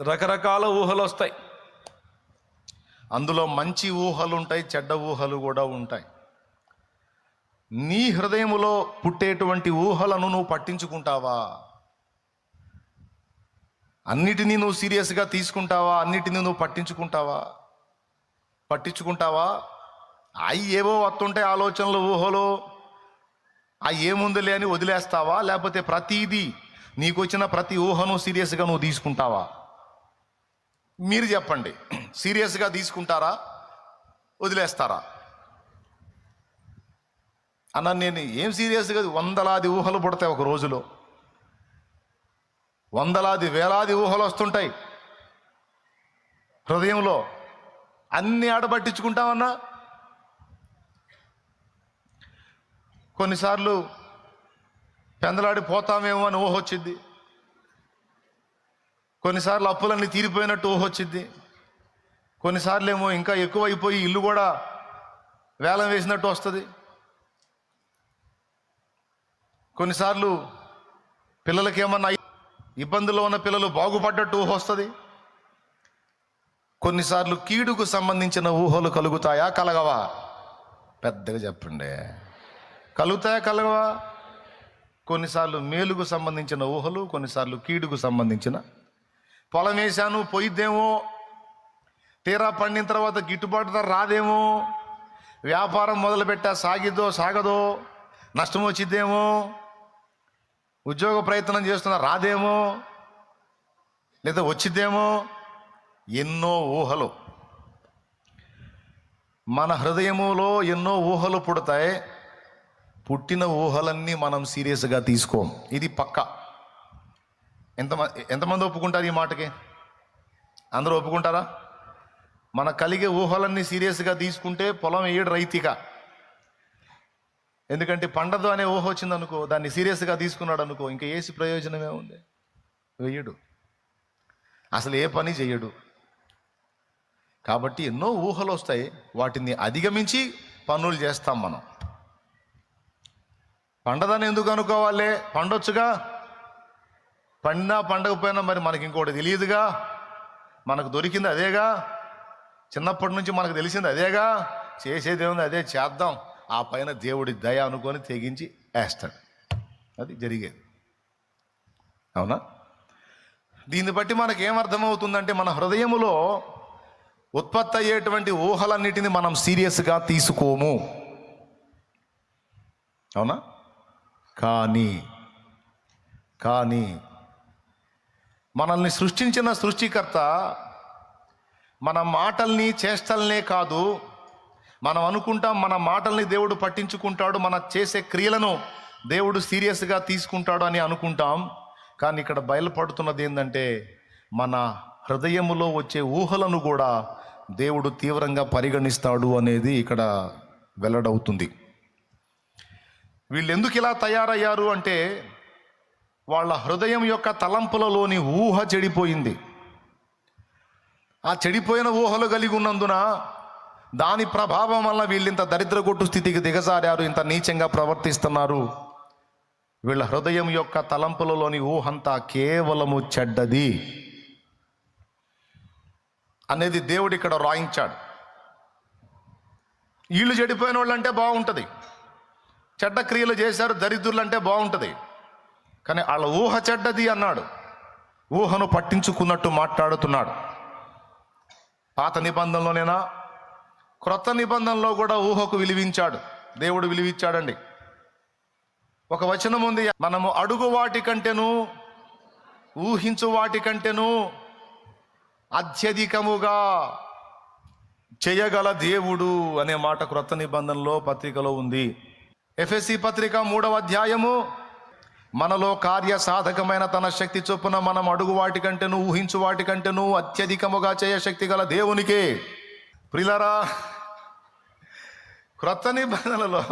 రకరకాల ఊహలు వస్తాయి అందులో మంచి ఊహలు ఉంటాయి చెడ్డ ఊహలు కూడా ఉంటాయి. నీ హృదయములో పుట్టేటువంటి ఊహలను నువ్వు పట్టించుకుంటావా? అన్నిటినీ నువ్వు సీరియస్గా తీసుకుంటావా? అన్నిటినీ నువ్వు పట్టించుకుంటావా? పట్టించుకుంటావా? అవి ఏవో వస్తుంటే ఆలోచనలు ఊహలు. ఆ ఏముందిలే అని వదిలేస్తావా? లేకపోతే ప్రతిదీ నీకు వచ్చిన ప్రతి ఊహను సీరియస్గా నువ్వు తీసుకుంటావా? మీరు చెప్పండి. సీరియస్గా తీసుకుంటారా? వదిలేస్తారా? అన్న నేను ఏం సీరియస్గా వందలాది ఊహలు పుడతాయి ఒక రోజులో. వందలాది వేలాది ఊహలు వస్తుంటాయి. హృదయంలో అన్ని ఆడబట్టించుకుంటామన్నా కొన్నిసార్లు పెందలాడి పోతామేమో అని ఊహ వచ్చింది. కొన్నిసార్లు అప్పులన్నీ తీరిపోయినట్టు ఊహొచ్చింది కొన్నిసార్లు ఏమో ఇంకా ఎక్కువైపోయి ఇల్లు కూడా వేలం వేసినట్టు వస్తుంది. కొన్నిసార్లు పిల్లలకి ఏమన్నా ఇబ్బందుల్లో ఉన్న పిల్లలు బాగుపడ్డట్టు ఊహ వస్తుంది. కొన్నిసార్లు కీడుకు సంబంధించిన ఊహలు కలుగుతాయా కలగవా? పెద్దగా చెప్పండి. కలుగుతాయా కలగవా? కొన్నిసార్లు మేలుకు సంబంధించిన ఊహలు కొన్నిసార్లు కీడుకు సంబంధించిన పొలం వేశాను పోయిద్దేమో. తీరా పండిన తర్వాత గిట్టుబాటు ధర రాదేమో. వ్యాపారం మొదలుపెట్టా సాగిద్దో సాగదో నష్టం వచ్చిద్దేమో ఉద్యోగ ప్రయత్నం చేస్తున్న రాదేమో. లేదా వచ్చిద్దేమో. ఎన్నో ఊహలు. మన హృదయములో ఎన్నో ఊహలు పుడతాయి. పుట్టిన ఊహలన్నీ మనం సీరియస్గా తీసుకోం. ఇది పక్క. ఎంతమంది ఎంతమంది ఒప్పుకుంటారు ఈ మాటకి? అందరూ ఒప్పుకుంటారా? మన కలిగే ఊహలన్నీ సీరియస్గా తీసుకుంటే పొలం వేయడు రైతిక. ఎందుకంటే పండదు అనే ఊహ వచ్చిందనుకో దాన్ని సీరియస్గా తీసుకున్నాడు అనుకో ఇంకా ఏసి ప్రయోజనమే ఉంది. వేయడు. అసలు ఏ పని చేయడు. కాబట్టి ఎన్నో ఊహలు వస్తాయి. వాటిని అధిగమించి పనులు చేస్తాం మనం. పండదని ఎందుకు అనుకోవాలి? పండొచ్చుగా? పండినా పండకపోయినా మరి మనకి ఇంకోటి తెలియదుగా. మనకు దొరికింది అదేగా. చిన్నప్పటి నుంచి మనకు తెలిసింది అదేగా. చేసేది ఏముంది? అదే చేద్దాం. ఆ పైన దేవుడి దయ అనుకొని తెగించి వేస్తాడు. అది జరిగేది. అవునా? దీన్ని బట్టి మనకి ఏమర్థమవుతుందంటే మన హృదయములో ఉత్పత్తి అయ్యేటువంటి ఊహలన్నిటిని మనం సీరియస్గా తీసుకోము. అవునా? కానీ కానీ మనల్ని సృష్టించిన సృష్టికర్త మన మాటల్ని చేష్టల్నే కాదు మనం అనుకుంటాం మన మాటల్ని దేవుడు పట్టించుకుంటాడు మన చేసే క్రియలను దేవుడు సీరియస్గా తీసుకుంటాడు అని అనుకుంటాం. కానీ ఇక్కడ బయలుపడుతున్నది ఏంటంటే మన హృదయములో వచ్చే ఊహలను కూడా దేవుడు తీవ్రంగా పరిగణిస్తాడు అనేది ఇక్కడ వెల్లడవుతుంది. వీళ్ళు ఎందుకు ఇలా తయారయ్యారు అంటే వాళ్ళ హృదయం యొక్క తలంపులలోని ఊహ చెడిపోయింది. ఆ చెడిపోయిన ఊహలు కలిగి ఉన్నందున దాని ప్రభావం వల్ల వీళ్ళింత దరిద్రగొట్టు స్థితికి దిగజారారు ఇంత నీచంగా ప్రవర్తిస్తున్నారు. వీళ్ళ హృదయం యొక్క తలంపులలోని ఊహంతా కేవలము చెడ్డది అనేది దేవుడు ఇక్కడ రాయించాడు. వీళ్ళు చెడిపోయిన వాళ్ళంటే బాగుంటుంది. చెడ్డ క్రియలు చేశారు దరిద్రులు అంటే బాగుంటుంది. కానీ వాళ్ళ ఊహ చెడ్డది అన్నాడు. ఊహను పట్టించుకున్నట్టు మాట్లాడుతున్నాడు. పాత నిబంధనలోనేనా? క్రొత్త నిబంధనలో కూడా ఊహకు విలువించాడు. దేవుడు విలువించాడండి ఒక వచనం ఉంది. మనము అడుగు వాటి కంటేను ఊహించు వాటి కంటేను అత్యధికముగా చేయగల దేవుడు అనే మాట క్రొత్త నిబంధనలో పత్రికలో ఉంది. ఎఫ్ఎస్సి పత్రిక మూడవ అధ్యాయము మనలో కార్య సాధకమైన తన శక్తి చొప్పున మనం అడుగు వాటికంటేను ఊహించు వాటికంటేను అత్యధికముగా చేయశక్తి గల దేవునికే ప్రిలరా క్రొత్త నిబంధనలో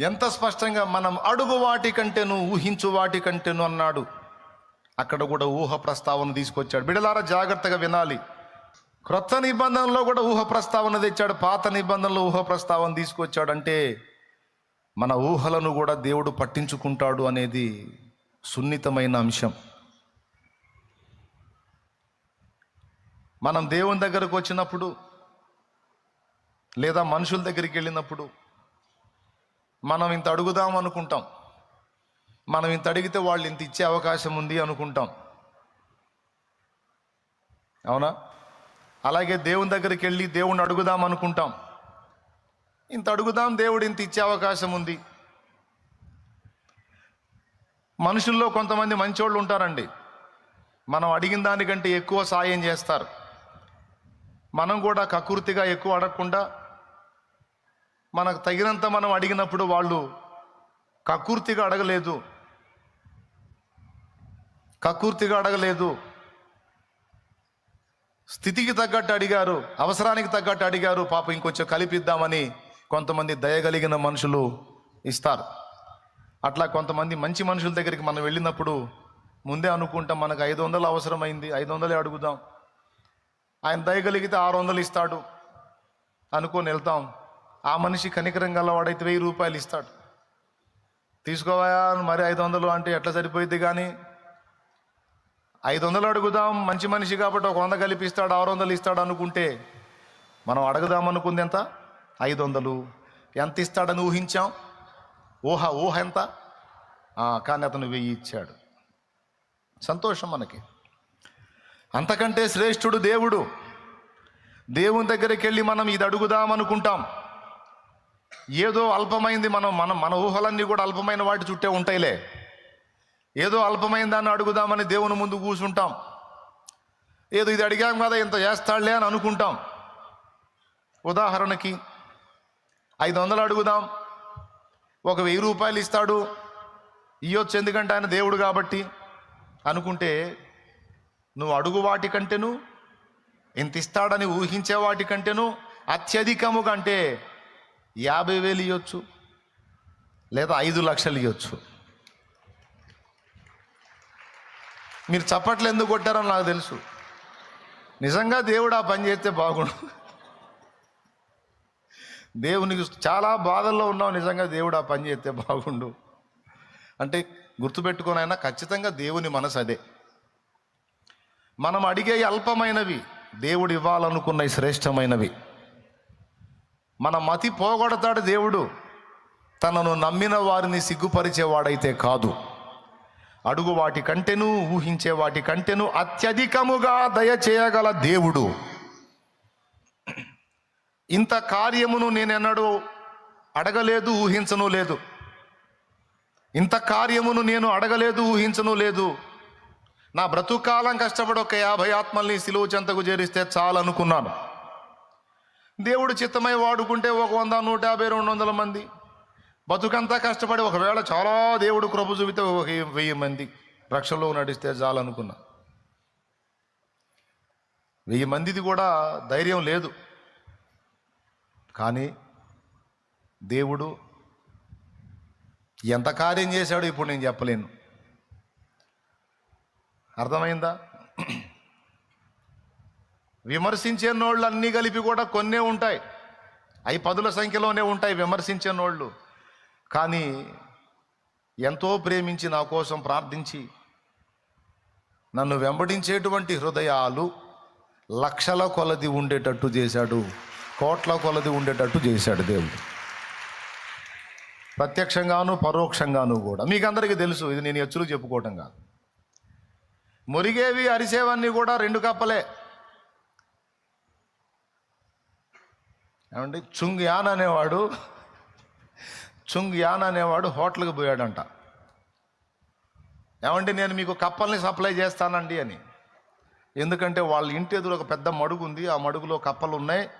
ఎంత స్పష్టంగా మనం అడుగు వాటికంటేను ఊహించు వాటికంటేను అన్నాడు. అక్కడ కూడా ఊహ ప్రస్తావన తీసుకొచ్చాడు. బిడలారా జాగ్రత్తగా వినాలి. క్రొత్త నిబంధనలో కూడా ఊహ ప్రస్తావన తెచ్చాడు. పాత నిబంధనలో ఊహ ప్రస్తావన తీసుకొచ్చాడు అంటే మన ఊహలను కూడా దేవుడు పట్టించుకుంటాడు అనేది సున్నితమైన అంశం. మనం దేవుని దగ్గరకు వచ్చినప్పుడు లేదా మనుషుల దగ్గరికి వెళ్ళినప్పుడు మనం ఇంత అడుగుదాం అనుకుంటాం. మనం ఇంత అడిగితే వాళ్ళు ఇంత ఇచ్చే అవకాశం ఉంది అనుకుంటాం. అవునా? అలాగే దేవుని దగ్గరికి వెళ్ళి దేవుణ్ణి అడుగుదాం అనుకుంటాం. ఇంత అడుగుదాం దేవుడు ఇంత ఇచ్చే అవకాశం ఉంది. మనుషుల్లో కొంతమంది మంచోళ్ళు ఉంటారండి. మనం అడిగిన దానికంటే ఎక్కువ సాయం చేస్తారు. మనం కూడా కకృతిగా ఎక్కువ అడగకుండా మనకు తగినంత మనం అడిగినప్పుడు వాళ్ళు కకృతిగా అడగలేదు. కకృతిగా అడగలేదు. స్థితికి తగ్గట్టు అడిగారు అవసరానికి తగ్గట్టు అడిగారు పాప ఇంకొంచెం కలిపిద్దామని కొంతమంది దయగలిగిన మనుషులు ఇస్తారు. అట్లా కొంతమంది మంచి మనుషుల దగ్గరికి మనం వెళ్ళినప్పుడు ముందే అనుకుంటాం మనకు ఐదు వందలు అవసరమైంది ఐదు వందలే అడుగుదాం. ఆయన దయగలిగితే ఆరు వందలు ఇస్తాడు అనుకొని వెళ్తాం. ఆ మనిషి కనికరం గలవాడైతే వెయ్యి రూపాయలు ఇస్తాడు. తీసుకోవా మరి ఐదు వందలు అంటే ఎట్లా సరిపోయింది కానీ ఐదు వందలు అడుగుదాం మంచి మనిషి కాబట్టి ఒక వంద కలిపిస్తాడు ఆరు వందలు ఇస్తాడు అనుకుంటే మనం అడుగుదాం అనుకుంది ఎంత? ఐదు వందలు ఎంత ఇస్తాడని ఊహించాం? ఊహ ఊహ ఎంత? కానీ అతను వెయ్యి ఇచ్చాడు. సంతోషం మనకి. అంతకంటే శ్రేష్ఠుడు దేవుడు. దేవుని దగ్గరికి వెళ్ళి మనం ఇది అడుగుదాం అనుకుంటాం ఏదో అల్పమైంది మనం మనం మన ఊహలన్నీ కూడా అల్పమైన వాటి చుట్టే ఉంటాయిలే. ఏదో అల్పమైన దాన్ని అడుగుదామని దేవుని ముందు కూర్చుంటాం ఏదో ఇది అడిగాం కదా ఇంత చేస్తాడులే అని అనుకుంటాం. ఉదాహరణకి ఐదు వందలు అడుగుదాం. ఒక వెయ్యి రూపాయలు ఇస్తాడు. ఇయ్యొచ్చు ఎందుకంటే ఆయన దేవుడు కాబట్టి. అనుకుంటే నువ్వు అడుగు వాటికంటేను ఇంత ఇస్తాడని ఊహించే వాటికంటేను అత్యధికము కంటే యాభై వేలు ఇవ్వచ్చు లేదా ఐదు లక్షలు ఇవ్వచ్చు మీరు చప్పట్లు ఎందుకు కొట్టారో నాకు తెలుసు. నిజంగా దేవుడు ఆ పని చేస్తే బాగుండు. దేవునికి చాలా బాధల్లో ఉన్నావు నిజంగా దేవుడు ఆ పని చేస్తే బాగుండు. అంటే గుర్తుపెట్టుకోనైనా ఖచ్చితంగా దేవుని మనసు అదే. మనం అడిగే అల్పమైనవి దేవుడు ఇవ్వాలనుకున్న శ్రేష్టమైనవి. మన మతి పోగొడతాడు దేవుడు. తనను నమ్మిన వారిని సిగ్గుపరిచేవాడైతే కాదు. అడుగు వాటి కంటెను ఊహించే వాటి కంటెను అత్యధికముగా దయచేయగల దేవుడు. ఇంత కార్యమును నేనెన్నడూ అడగలేదు ఊహించను లేదు. ఇంత కార్యమును నేను అడగలేదు ఊహించను లేదు. నా బ్రతుకాలం కష్టపడి ఒక యాభై ఆత్మల్ని సిలువు చెంతకు చేరిస్తే చాలనుకున్నాను. దేవుడు చిత్తమై వాడుకుంటే ఒక వంద నూట యాభై రెండు వందల మంది. బతుకంతా కష్టపడి ఒకవేళ చాలా దేవుడు కృప చూపితే ఒక వెయ్యి మంది రక్షణలో నడిస్తే చాలనుకున్నా. వెయ్యి మందిది కూడా ధైర్యం లేదు. కానీ దేవుడు ఎంత కార్యం చేశాడో ఇప్పుడు నేను చెప్పలేను. అర్థమైందా? విమర్శించే నోళ్ళు అన్నీ కలిపి కూడా కొన్నే ఉంటాయి. అవి పదుల సంఖ్యలోనే ఉంటాయి విమర్శించే నోళ్ళు కానీ ఎంతో ప్రేమించి నా కోసం ప్రార్థించి నన్ను వెంబడించేటువంటి హృదయాలు లక్షల కొలది ఉండేటట్టు చేశాడు. కోట్ల కొలది ఉండేటట్టు చేశాడు దేవుడు. ప్రత్యక్షంగాను పరోక్షంగాను కూడా. మీకు అందరికీ తెలుసు ఇది నేను ఎచ్చులు చెప్పుకోవటం కాదు. మురిగేవి అరిసేవన్నీ కూడా రెండు కప్పలే. ఏమండి? చుంగ్ యాన్ అనేవాడు చుంగ్ యాన్ అనేవాడు హోటల్కి పోయాడంట. ఏమండి నేను మీకు కప్పల్ని సప్లై చేస్తానండి అని. ఎందుకంటే వాళ్ళ ఇంటి ఎదురు ఒక పెద్ద మడుగు ఉంది ఆ మడుగులో కప్పలు ఉన్నాయి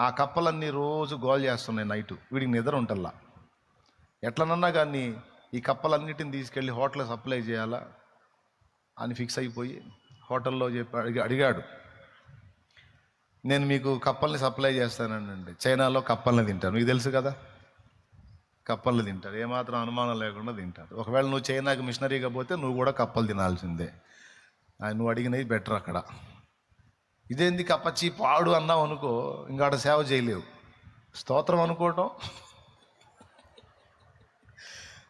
ఆ కప్పలన్నీ రోజు గోల్ చేస్తున్నాయి నైట్. వీడికి నిద్ర ఉంటల్లా. ఎట్లనన్నా కానీ ఈ కప్పలన్నిటిని తీసుకెళ్ళి హోటల్ సప్లై చేయాలా అని ఫిక్స్ అయిపోయి హోటల్లో చెప్పి అడిగి అడిగాడు. నేను మీకు కప్పల్ని సప్లై చేస్తానండి చైనాలో కప్పల్ని తింటాను మీకు తెలుసు కదా? కప్పల్ని తింటారు. ఏమాత్రం అనుమానం లేకుండా తింటారు. ఒకవేళ నువ్వు చైనాకి మిషనరీగా పోతే నువ్వు కూడా కప్పలు తినాల్సిందే. ఆ, నువ్వు అడిగినవి బెటర్ అక్కడ. ఇదేంది కప్పచ్చి పాడు అన్నావు అనుకో ఇంకా సేవ చేయలేవు. స్తోత్రం అనుకోవటం.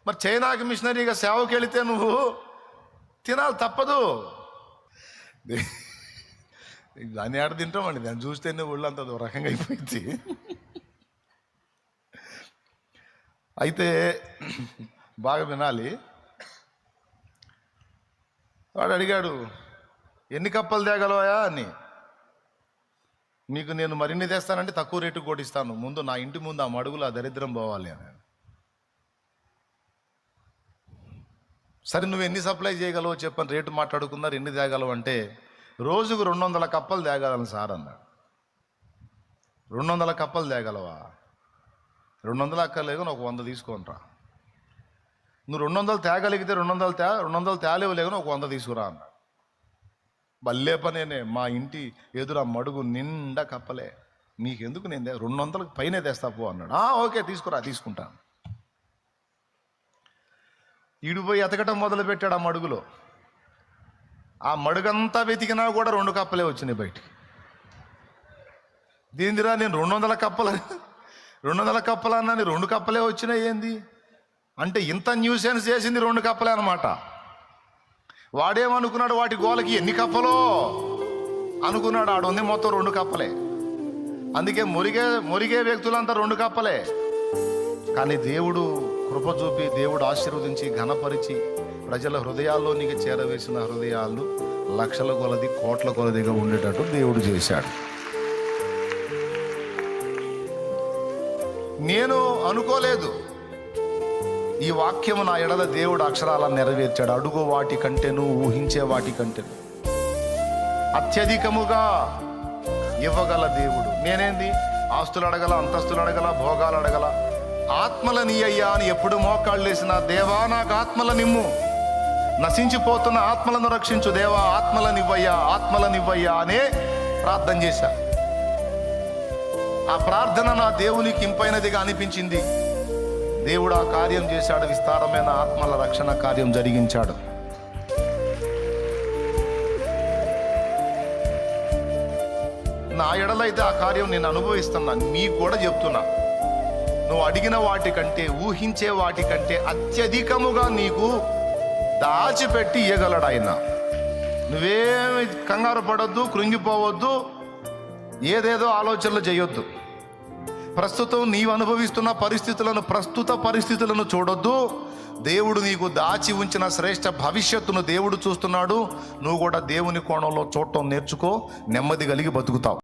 మరి చైనాకి మిషనరీగా సేవకి వెళితే నువ్వు తినాలి తప్పదు. దాన్ని ఆడ తింటామండి దాన్ని చూస్తేనే ఒళ్ళు అంత రకంగా అయిపోయింది. అయితే బాగా వినాలి. వాడు అడిగాడు ఎన్ని కప్పలు తేగలవా అని. మీకు నేను మరిన్ని తెస్తానంటే తక్కువ రేటు కూడా ఇస్తాను. ముందు నా ఇంటి ముందు ఆ మడుగులు ఆ దరిద్రం పోవాలి అని. సరే నువ్వు ఎన్ని సప్లై చేయగలవో చెప్పని రేటు మాట్లాడుకున్నారు ఎన్ని తేగలవు అంటే రోజుకు రెండు వందల కప్పలు తేగలను సార్ అన్నాడు రెండు వందల కప్పలు తేగలవా? రెండు వందలు అక్కర్లేదు ఒక వంద తీసుకొనిరా నువ్వు రెండు వందలు తేగలిగితే రెండు వందలు తే రెండు వందలు తేలేవు లేకుండా ఒక వంద తీసుకురా అన్నాడు బల్లే పనేనే మా ఇంటి ఎదురు ఆ మడుగు నిండా కప్పలే. నీకెందుకు నేను రెండు వందలకు పైనే తెస్తా పో అన్నాడు. "ఆ, ఓకే తీసుకురా తీసుకుంటాను ఈడు పోయి ఎతకటం మొదలు పెట్టాడు ఆ మడుగులో. ఆ మడుగంతా వెతికినా కూడా రెండు కప్పలే వచ్చినాయి బయటికి. దీనిరా నేను రెండు వందల కప్పలు రెండు వందల కప్పలు అన్నా రెండు కప్పలే వచ్చినాయి ఏంది? అంటే ఇంత న్యూసెన్స్ చేసింది రెండు కప్పలే అనమాట వాడేమనుకున్నాడు? వాటి గోలకి ఎన్ని కప్పలో? అనుకున్నాడు ఆడు ఉంది మొత్తం రెండు కప్పలే. అందుకే మురిగే మురిగే వ్యక్తులంతా రెండు కప్పలే. కానీ దేవుడు కృప చూపి దేవుడు ఆశీర్వదించి ఘనపరిచి ప్రజల హృదయాల్లోనికి చేరవేసిన హృదయాలు లక్షల కొలది కోట్ల కొలదిగా ఉండేటట్టు దేవుడు చేశాడు. నేను అనుకోలేదు. ఈ వాక్యము నా ఎడల దేవుడు అక్షరాల నెరవేర్చాడు. అడుగు వాటి కంటేను ఊహించే వాటి కంటేను. అత్యధికముగా ఇవ్వగల దేవుడు. నేనేంది? ఆస్తులు అడగల అంతస్తులు అడగల భోగాలు అడగల. ఆత్మల నీ అయ్యా అని ఎప్పుడు మోకాళ్ళు వేసిన దేవా నాకు ఆత్మల నిమ్ము. నశించిపోతున్న ఆత్మలను రక్షించు దేవా ఆత్మలనివ్వయ్యా ఆత్మలనివ్వయ్యా అనే ప్రార్థన చేశా. ఆ ప్రార్థన నా దేవునికి ఇంపైనదిగా అనిపించింది. దేవుడు ఆ కార్యం చేశాడు విస్తారమైన ఆత్మల రక్షణ కార్యం జరిగించాడు. నా ఎడలైతే ఆ కార్యం నేను అనుభవిస్తున్నా మీకు కూడా చెప్తున్నా. నువ్వు అడిగిన వాటికంటే ఊహించే వాటికంటే అత్యధికముగా నీకు దాచిపెట్టి ఇయ్యగలడు ఆయన. నువ్వేమి కంగారు పడొద్దు కృంగిపోవద్దు ఏదేదో ఆలోచనలు చేయొద్దు. ప్రస్తుతం నీవు అనుభవిస్తున్న పరిస్థితులను ప్రస్తుత పరిస్థితులను చూడొద్దు. దేవుడు నీకు దాచి ఉంచిన శ్రేష్ట భవిష్యత్తును దేవుడు చూస్తున్నాడు. నువ్వు కూడా దేవుని కోణంలో చూడటం నేర్చుకో నెమ్మది కలిగి బతుకుతావు.